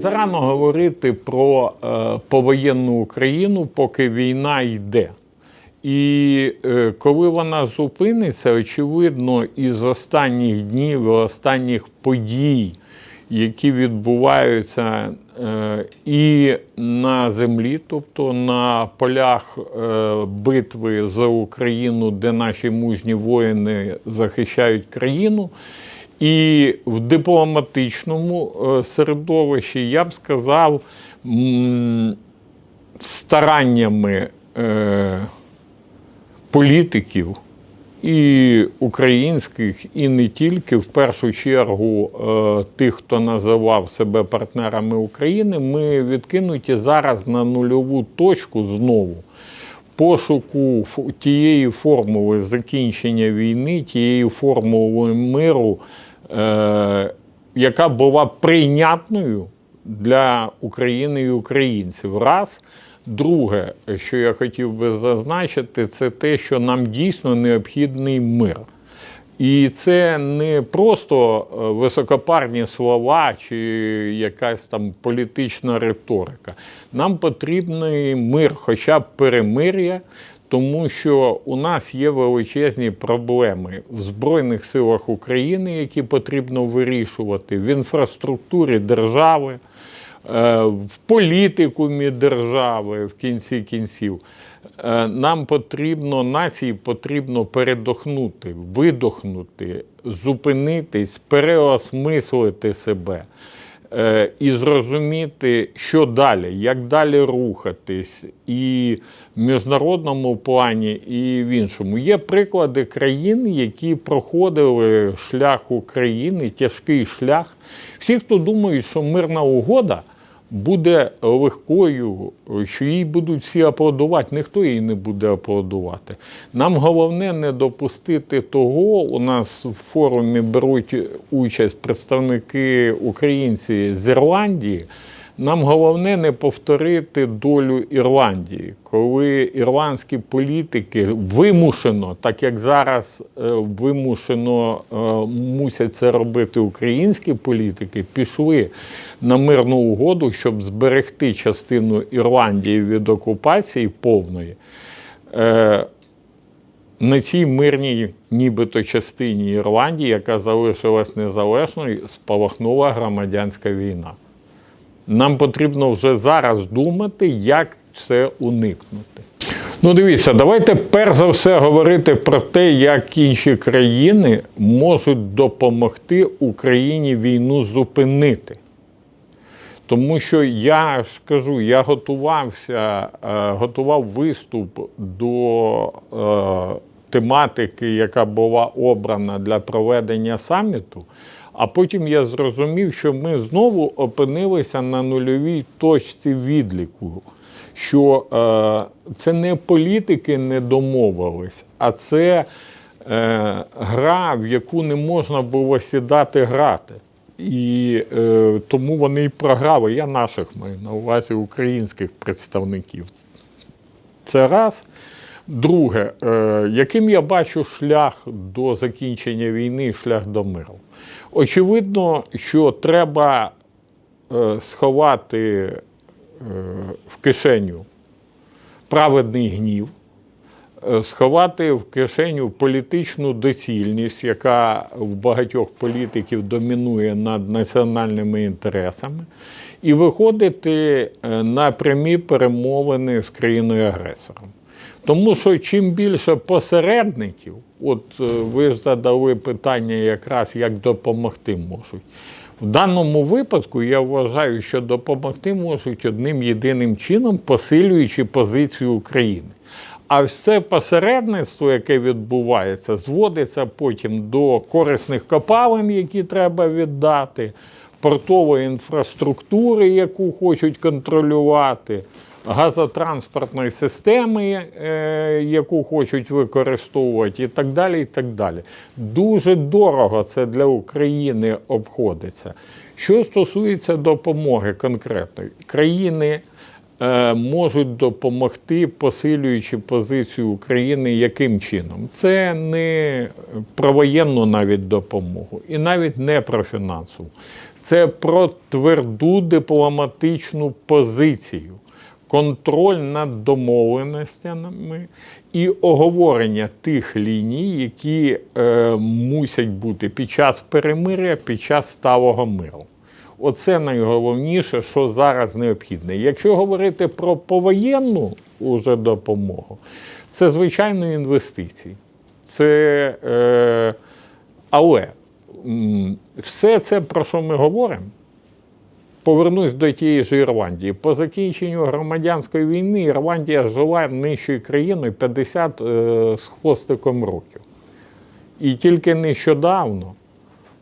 Зарано говорити про е, повоєнну Україну, поки війна йде. І е, коли вона зупиниться, очевидно, із останніх днів, останніх подій, які відбуваються е, і на землі, тобто на полях е, битви за Україну, де наші мужні воїни захищають країну. І в дипломатичному е, середовищі я б сказав, стараннями е, політиків і українських, і не тільки, в першу чергу е, тих, хто називав себе партнерами України, ми відкинуті зараз на нульову точку знову. Пошуку тієї формули закінчення війни, тієї формули миру, яка була прийнятною для України і українців. Раз. Друге, що я хотів би зазначити, це те, що нам дійсно необхідний мир. І це не просто е, високопарні слова чи якась там політична риторика. Нам потрібний мир, хоча б перемир'я, тому що у нас є величезні проблеми в Збройних силах України, які потрібно вирішувати, в інфраструктурі держави. е, В політикумі держави в кінці кінців Е, нам потрібно, нації потрібно передохнути, видохнути, зупинитись, переосмислити себе і зрозуміти, що далі, як далі рухатись, і в міжнародному плані, і в іншому. Є приклади країн, які проходили шлях України, тяжкий шлях. Всі, хто думають, що мирна угода буде легкою, що їй будуть всі аплодувати, ніхто її не буде аплодувати. Нам головне не допустити того. У нас в форумі беруть участь представники українці з Ірландії. Нам головне не повторити долю Ірландії, коли ірландські політики вимушено, так як зараз е, вимушено е, мусять це робити українські політики, пішли на мирну угоду, щоб зберегти частину Ірландії від окупації повної. Е, на цій мирній, нібито частині Ірландії, яка залишилась незалежною, спалахнула громадянська війна. Нам потрібно вже зараз думати, як це уникнути. Ну, дивіться, давайте перш за все говорити про те, як інші країни можуть допомогти Україні війну зупинити. Тому що я ж кажу, я готувався, е, готував виступ до е, тематики, яка була обрана для проведення саміту. А потім я зрозумів, що ми знову опинилися на нульовій точці відліку. Що е, це не політики не домовились, а це е, гра, в яку не можна було сідати грати. І е, тому вони й програли. Я наших маю на увазі українських представників. Це раз. Друге, е, яким я бачу шлях до закінчення війни, шлях до миру? Очевидно, що треба е, сховати е, в кишеню праведний гнів, сховати в кишеню політичну доцільність, яка в багатьох політиків домінує над національними інтересами, і виходити на прямі перемовини з країною-агресором. Тому що чим більше посередників, от е, ви ж задали питання якраз, як допомогти можуть. В даному випадку я вважаю, що допомогти можуть одним єдиним чином, посилюючи позицію України. А все посередництво, яке відбувається, зводиться потім до корисних копалин, які треба віддати, портової інфраструктури, яку хочуть контролювати, газотранспортної системи, е, яку хочуть використовувати, і так далі. і так далі. Дуже дорого це для України обходиться. Що стосується допомоги конкретної, країни е, можуть допомогти, посилюючи позицію України яким чином? Це не про воєнну навіть допомогу, і навіть не про фінансову. Це про тверду дипломатичну позицію, контроль над домовленостями і оговорення тих ліній, які е, мусять бути під час перемиря, під час сталого миру. Оце найголовніше, що зараз необхідне. Якщо говорити про повоєнну уже допомогу, це звичайно інвестиції. Це, е, але все це, про що ми говоримо, повернусь до тієї ж Ірландії. По закінченню громадянської війни Ірландія жила нижчою країною 50 е, з хвостиком років. І тільки нещодавно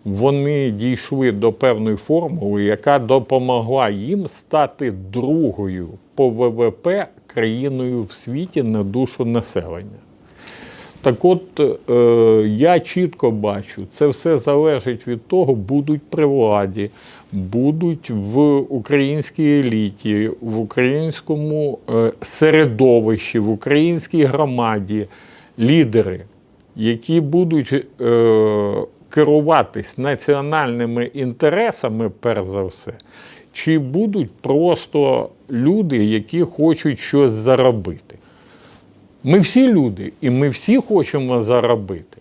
вони дійшли до певної формули, яка допомогла їм стати другою по ВВП країною в світі на душу населення. Так от е, я чітко бачу, це все залежить від того, будуть при владі, будуть в українській еліті, в українському е, середовищі, в українській громаді лідери, які будуть е, керуватись національними інтересами, перш за все, чи будуть просто люди, які хочуть щось заробити. Ми всі люди, і ми всі хочемо заробити.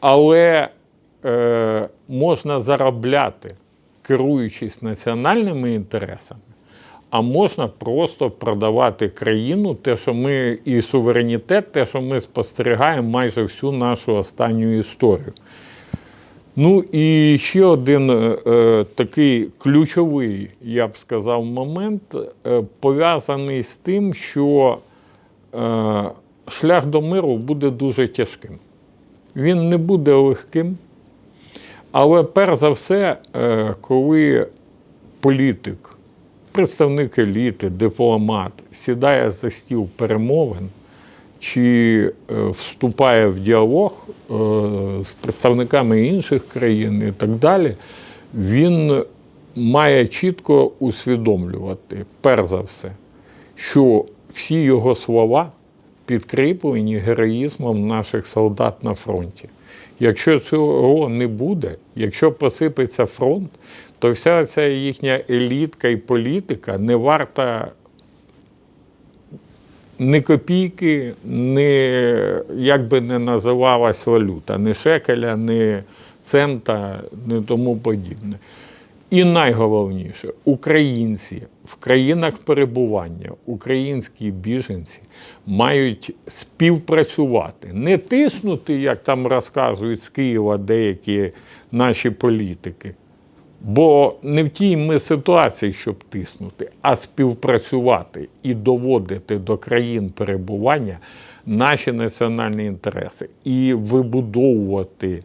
Але е, можна заробляти, керуючись національними інтересами, а можна просто продавати країну, те, що ми і суверенітет, те, що ми спостерігаємо майже всю нашу останню історію. Ну і ще один е, такий ключовий, я б сказав, момент е, пов'язаний з тим, що шлях до миру буде дуже тяжким. Він не буде легким. Але перш за все, е, коли політик, представник еліти, дипломат сідає за стіл перемовин чи е, вступає в діалог е, з представниками інших країн і так далі, він має чітко усвідомлювати, перш за все, що всі його слова підкріплені героїзмом наших солдат на фронті. Якщо цього не буде, якщо посипеться фронт, то вся ця їхня елітка і політика не варта ні копійки, ні, як би не називалась валюта, ні шекеля, ні цента, ні тому подібне. І найголовніше, українці в країнах перебування, українські біженці мають співпрацювати, не тиснути, як там розказують з Києва деякі наші політики. Бо не в тій ми ситуації, щоб тиснути, а співпрацювати і доводити до країн перебування наші національні інтереси і вибудовувати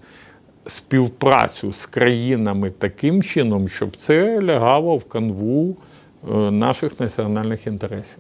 співпрацю з країнами таким чином, щоб це лягало в канву е, наших національних інтересів.